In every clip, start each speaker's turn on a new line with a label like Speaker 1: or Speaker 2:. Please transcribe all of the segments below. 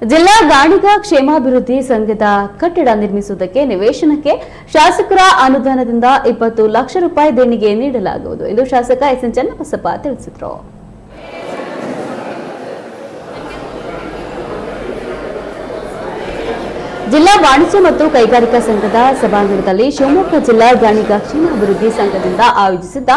Speaker 1: ಜಿಲ್ಲಾ ಗಾಣಿಗ ಕ್ಷೇಮಾಭಿವೃದ್ಧಿ ಸಂಘದ ಕಟ್ಟಡ ನಿರ್ಮಿಸುವುದಕ್ಕೆ ನಿವೇಶನಕ್ಕೆ ಶಾಸಕರ ಅನುದಾನದಿಂದ ಇಪ್ಪತ್ತು ಲಕ್ಷ ರೂಪಾಯಿ ದೇಣಿಗೆ ನೀಡಲಾಗುವುದು ಎಂದು ಶಾಸಕ ಎಸ್ ಎನ್ ಚನ್ನಬಸಪ್ಪ ತಿಳಿಸಿದರು. ಜಿಲ್ಲಾ ವಾಣಿಜ್ಯ ಮತ್ತು ಕೈಗಾರಿಕಾ ಸಂಘದ ಸಭಾಂಗಣದಲ್ಲಿ ಶಿವಮೊಗ್ಗ ಜಿಲ್ಲಾ ಗಾಣಿಗ ಕ್ಷೇಮಾಭಿವೃದ್ಧಿ ಸಂಘದಿಂದ ಆಯೋಜಿಸಿದ್ದ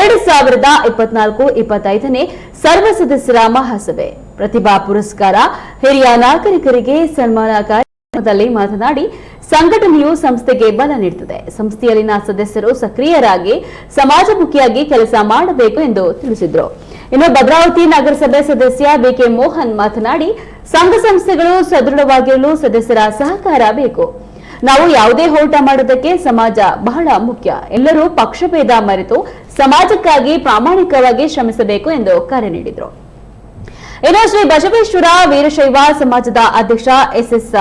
Speaker 1: ಎರಡು ಸಾವಿರದ ಇಪ್ಪತ್ನಾಲ್ಕು ಇಪ್ಪತ್ತೈದನೇ ಸರ್ವ ಸದಸ್ಯರ ಮಹಾಸಭೆ. ಪ್ರತಿಭಾ ಪುರಸ್ಕಾರ. ಹಿರಿಯ ನಾಗರಿಕರಿಗೆ ಸನ್ಮಾನ ಕಾರ್ಯಕ್ರಮದಲ್ಲಿ ಮಾತನಾಡಿ, ಸಂಘಟನೆಯು ಸಂಸ್ಥೆಗೆ ಬಲ ನೀಡುತ್ತದೆ. ಸಂಸ್ಥೆಯಲ್ಲಿನ ಸದಸ್ಯರು ಸಕ್ರಿಯರಾಗಿ, ಸಮಾಜಮುಖಿಯಾಗಿ ಕೆಲಸ ಮಾಡಬೇಕು ಎಂದು ತಿಳಿಸಿದರು. ಇನ್ನು ಭದ್ರಾವತಿ ನಗರಸಭೆ ಸದಸ್ಯ ಬಿಕೆ ಮೋಹನ್ ಮಾತನಾಡಿ, ಸಂಘ ಸಂಸ್ಥೆಗಳು ಸದೃಢವಾಗಿರಲು ಸದಸ್ಯರ ಸಹಕಾರ ಬೇಕು. ನಾವು ಯಾವುದೇ ಹೋರಾಟ ಮಾಡೋದಕ್ಕೆ ಸಮಾಜ ಬಹಳ ಮುಖ್ಯ. ಎಲ್ಲರೂ ಪಕ್ಷಭೇದ ಮರೆತು, ಸಮಾಜಕ್ಕಾಗಿ ಪ್ರಾಮಾಣಿಕವಾಗಿ ಶ್ರಮಿಸಬೇಕು ಎಂದು ಕರೆ ನೀಡಿದರು. ಇನ್ನು ಶ್ರೀ ಬಸವೇಶ್ವರ ವೀರಶೈವ ಸಮಾಜದ ಅಧ್ಯಕ್ಷ ಎಸ್ ಎಸ್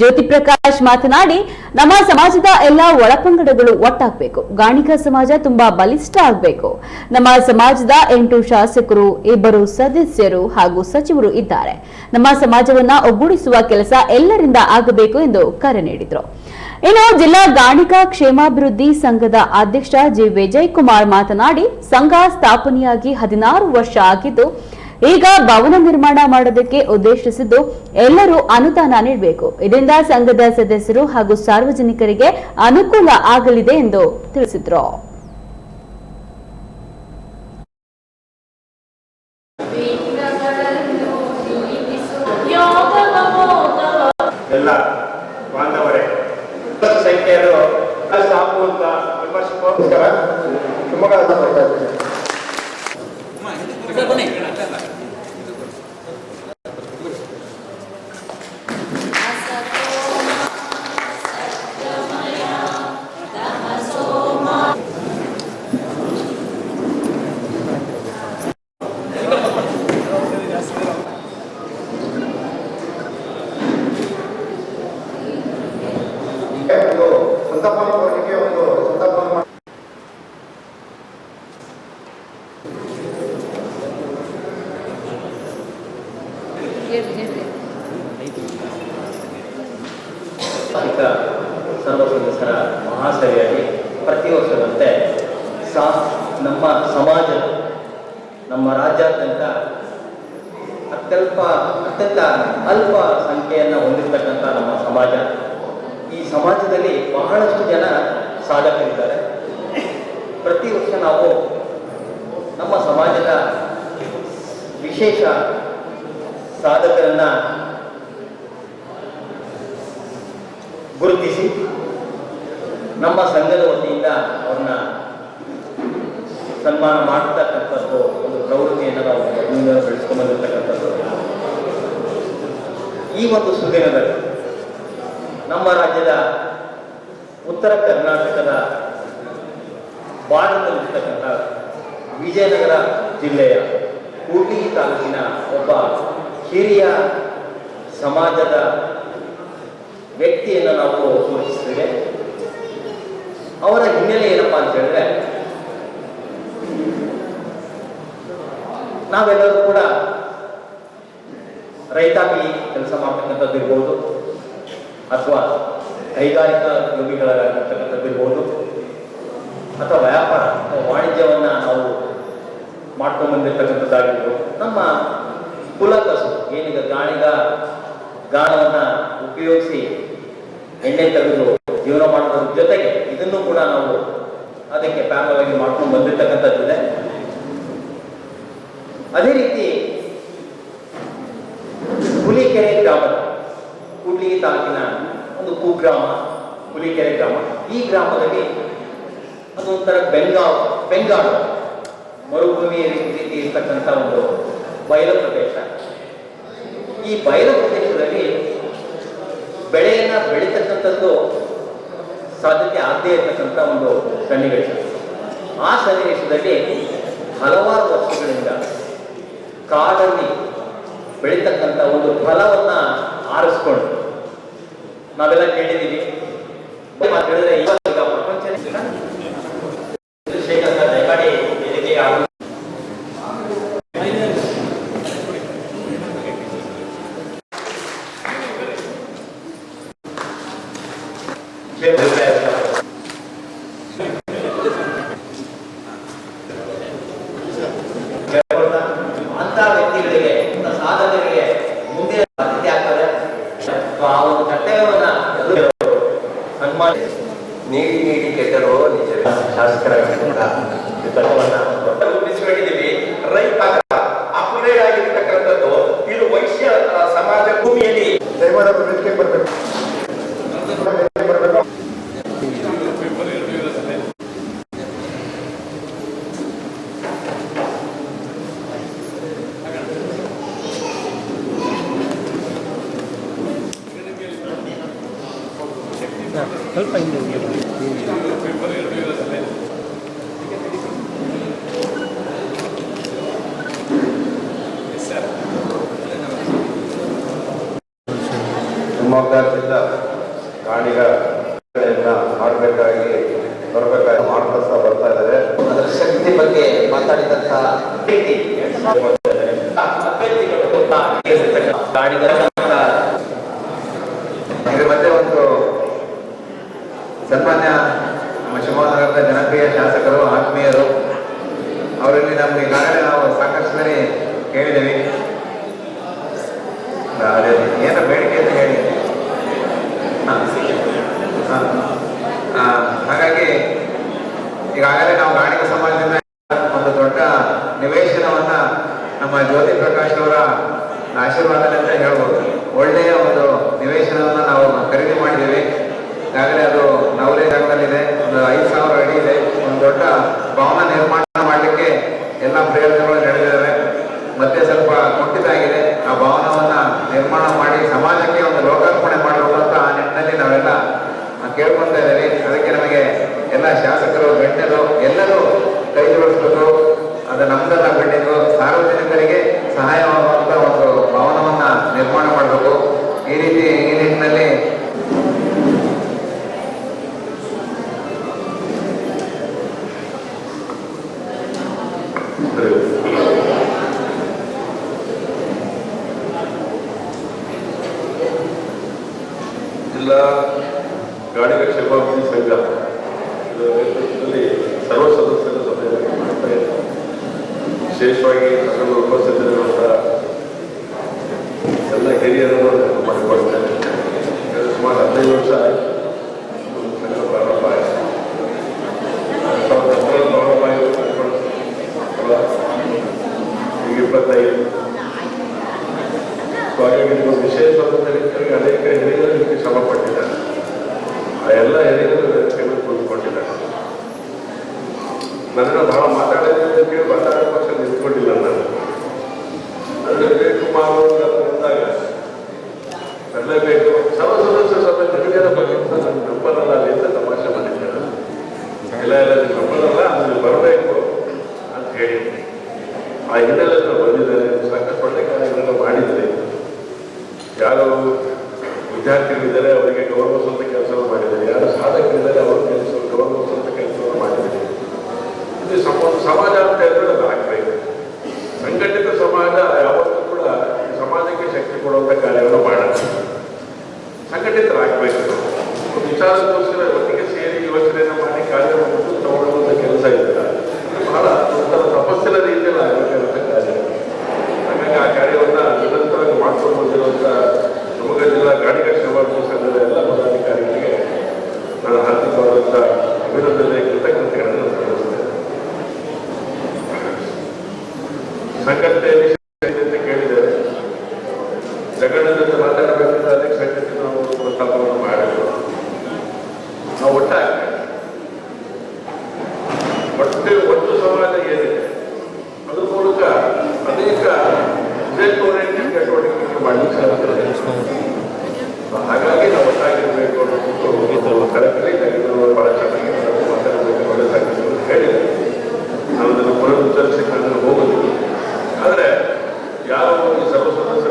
Speaker 1: ಜ್ಯೋತಿ ಪ್ರಕಾಶ್ ಮಾತನಾಡಿ, ನಮ್ಮ ಸಮಾಜದ ಎಲ್ಲ ಒಳಪಂಗಡಗಳು ಒಟ್ಟಾಗಬೇಕು. ಗಾಣಿಕ ಸಮಾಜ ತುಂಬಾ ಬಲಿಷ್ಠ ಆಗಬೇಕು. ನಮ್ಮ ಸಮಾಜದ ಎಂಟು ಶಾಸಕರು, ಇಬ್ಬರು ಸದಸ್ಯರು ಹಾಗೂ ಸಚಿವರು ಇದ್ದಾರೆ. ನಮ್ಮ ಸಮಾಜವನ್ನ ಒಗ್ಗೂಡಿಸುವ ಕೆಲಸ ಎಲ್ಲರಿಂದ ಆಗಬೇಕು ಎಂದು ಕರೆ ನೀಡಿದರು. ಇನ್ನು ಜಿಲ್ಲಾ ಗಾಣಿಕಾ ಕ್ಷೇಮಾಭಿವೃದ್ಧಿ ಸಂಘದ ಅಧ್ಯಕ್ಷ ಜಿ. ವಿಜಯ್ ಕುಮಾರ್ ಮಾತನಾಡಿ, ಸಂಘ ಸ್ಥಾಪನೆಯಾಗಿ ಹದಿನಾರು ವರ್ಷ ಆಗಿದ್ದು ಈಗ ಭವನ ನಿರ್ಮಾಣ ಮಾಡೋದಕ್ಕೆ ಉದ್ದೇಶಿಸಿದ್ದು ಎಲ್ಲರೂ ಅನುದಾನ ನೀಡಬೇಕು. ಇದರಿಂದ ಸಂಘದ ಸದಸ್ಯರು ಹಾಗೂ ಸಾರ್ವಜನಿಕರಿಗೆ ಅನುಕೂಲ ಆಗಲಿದೆ ಎಂದು ತಿಳಿಸಿದ್ರು.
Speaker 2: ಸಾಹಿತ್ಯ ಸರ್ವ ಸದಸ್ಯರ ಮಹಾಸಭೆಯಲ್ಲಿ ಪ್ರತಿ ವರ್ಷದಂತೆ ಸಾ, ನಮ್ಮ ಸಮಾಜ, ನಮ್ಮ ರಾಜ್ಯಾದ್ಯಂತ ಅತ್ಯಲ್ಪ, ಅತ್ಯಂತ ಅಲ್ಪ ಸಂಖ್ಯೆಯನ್ನು ಹೊಂದಿರತಕ್ಕಂಥ ನಮ್ಮ ಸಮಾಜ. ಈ ಸಮಾಜದಲ್ಲಿ ಬಹಳಷ್ಟು ಜನ ಸಾಧಕರಿದ್ದಾರೆ. ಪ್ರತಿ ವರ್ಷ ನಾವು ನಮ್ಮ ಸಮಾಜದ ವಿಶೇಷ ಸಾಧಕರನ್ನ ಗುರುತಿಸಿ ನಮ್ಮ ಸಂಘದ ವತಿಯಿಂದ ಅವ್ರನ್ನ ಸನ್ಮಾನ ಮಾಡ್ತಕ್ಕಂಥದ್ದು ಒಂದು ಪ್ರವೃತ್ತಿಯನ್ನು ನಾವು ಬೆಳೆಸ್ಕೊಂಡು ಈ ಒಂದು ಸುದಿನದಲ್ಲಿ ನಮ್ಮ ರಾಜ್ಯದ ಉತ್ತರ ಕರ್ನಾಟಕದ ಭಾರತದಲ್ಲಿರ್ತಕ್ಕಂಥ ವಿಜಯನಗರ ಜಿಲ್ಲೆಯ ಕೂಟಿ ತಾಲೂಕಿನ ಒಬ್ಬ ಹಿರಿಯ ಸಮಾಜದ ವ್ಯಕ್ತಿಯನ್ನು ನಾವು ಸೂಚಿಸ್ತೇವೆ ಅವರ ಹಿನ್ನೆಲೆ ಏನಪ್ಪಾ ಅಂತ ಹೇಳಿದ್ರೆ, ನಾವೆಲ್ಲರೂ ಕೂಡ ರೈತಾಪಿ ಕೆಲಸ ಮಾಡ್ತಕ್ಕಂಥದ್ದು ಇರ್ಬೋದು, ಅಥವಾ ಕೈಗಾರಿಕಾ ಯೋಗಿಗಳಾಗಿರ್ತಕ್ಕಂಥದ್ದು ಇರ್ಬೋದು, ಅಥವಾ ವ್ಯಾಪಾರ ವಾಣಿಜ್ಯವನ್ನ ನಾವು ಮಾಡ್ಕೊಂಡು ಬಂದಿರ್ತಕ್ಕಂಥದ್ದಾಗಿರ್ಬೋದು. ನಮ್ಮ ಕುಲಕಸು ಏನೀಗ ಗಾಣಿಗ ಗಾಣವನ್ನ ಉಪಯೋಗಿಸಿ ಎಣ್ಣೆ ತೆಗೆದು ಜೀವನ ಮಾಡೋದ್ರ ಜೊತೆಗೆ ಇದನ್ನು ಕೂಡ ನಾವು ಅದಕ್ಕೆ ಪ್ಯಾರಲವಾಗಿ ಮಾಡ್ಕೊಂಡು ಬಂದಿರ್ತಕ್ಕಂಥದ್ದಿದೆ. ಅದೇ ರೀತಿ ಹುಲಿಕೆರೆ ಗ್ರಾಮ, ಕೂಡ್ಲಿಗಿ ತಾಲೂಕಿನ ಒಂದು ಕುಗ್ರಾಮ, ಹುಲಿಕೆರೆ ಗ್ರಾಮ. ಈ ಗ್ರಾಮದಲ್ಲಿ ಅದೊಂಥರ ಬೆಂಗಾವ್ ಬೆಂಗಾಳು ಮರುಭೂಮಿಯ ರೀತಿ ಇರ್ತಕ್ಕಂಥ ಒಂದು ಬಯಲು ಪ್ರದೇಶ. ಈ ಬಯಲು ಪ್ರದೇಶದಲ್ಲಿ ಬೆಳೆಯನ್ನ ಬೆಳೀತಕ್ಕಂಥದ್ದು ಸಾಧ್ಯತೆ ಆಗದೇ ಇರತಕ್ಕಂಥ ಒಂದು ಸನ್ನಿವೇಶ. ಆ ಸನ್ನಿವೇಶದಲ್ಲಿ ಹಲವಾರು ವರ್ಷಗಳಿಂದ ಕಾಡಲ್ಲಿ ಬೆಳೀತಕ್ಕಂಥ ಒಂದು ಫಲವನ್ನ ಆರಿಸ್ಕೊಂಡು ನಾವೆಲ್ಲ ಕೇಳಿದ್ದೀವಿ. ಹೇಳಿದ್ರೆ ಅಂತ ವ್ಯಕ್ತಿಗಳಿಗೆ ಸಾಧನೆಗಳಿಗೆ ಮುಂದೆ ಆಗ್ತದೆ ಆ ಒಂದು ನೀಡಿ ನೀಡಿ ಕೆಟ್ಟರು ನಿಜ ಶಾಸಕರಾಗಿ ರೂಪಿಸಿಕೊಂಡಿದ್ದೀವಿ ರೈತ ಅಪ್ಗ್ರೇಡ್ ಆಗಿರ್ತಕ್ಕಂಥದ್ದು ಇದು ವೈಶ್ಯ ಸಮಾಜ ಭೂಮಿಯಲ್ಲಿ
Speaker 3: ದಯವಾದ ಬರಬೇಕು ಸ್ವಲ್ಪ ಹಿಂದೆ ಶಿವಮೊಗ್ಗದಿಂದ ಕಾಣಿಗ ಮಾಡಬೇಕಾಗಿ ಬರಬೇಕಾಗಿ ಮಾಡ್ಕೊಳ್ತಾ ಬರ್ತಾ ಇದ್ದಾರೆ
Speaker 2: ಅದರ ಶಕ್ತಿ ಬಗ್ಗೆ ಮಾತಾಡಿದಂತಹ
Speaker 3: ಇದ್ರ ಮತ್ತೆ ಒಂದು ಸನ್ಮಾನ್ಯ ನಮ್ಮ ಶಿವಮೊಗ್ಗದ ಜನಪ್ರಿಯ ಶಾಸಕರು, ಆತ್ಮೀಯರು, ಅವರಲ್ಲಿ ನಮ್ಗೆ ಈಗಾಗಲೇ ನಾವು ಸಾಕಷ್ಟು ಸರಿ ಕೇಳಿದ್ದೀವಿ. ಏನ ಬೇಡಿಕೆ ಅಂತ ಹೇಳಿ. ಹಾಗಾಗಿ, ಈಗಾಗಲೇ ನಾವು ಗಾಣಿಕ ಸಮಾಜದಿಂದ
Speaker 4: ಜಿಲ್ಲಾ ಗಾಡಿಗ ಕ್ಷೇಮಾಭಿವೃದ್ಧಿ ಸಂಘ ನೇತೃತ್ವದಲ್ಲಿ ಸರ್ವ ಸದಸ್ಯರ ಸಭೆಯನ್ನು ಮಾಡ್ತಾ ಇದ್ದಾರೆ. ವಿಶೇಷವಾಗಿ ಮಾತಾಡೋದೇ ಅಂತೇಳಿ ಮಾತಾಡೋ ಪಕ್ಷ ನಿಂತ್ಕೊಂಡಿಲ್ಲ ನಾನು. ಅದಕ್ಕೆ Kumar succederà questo. Cominciare a considerare senadores, a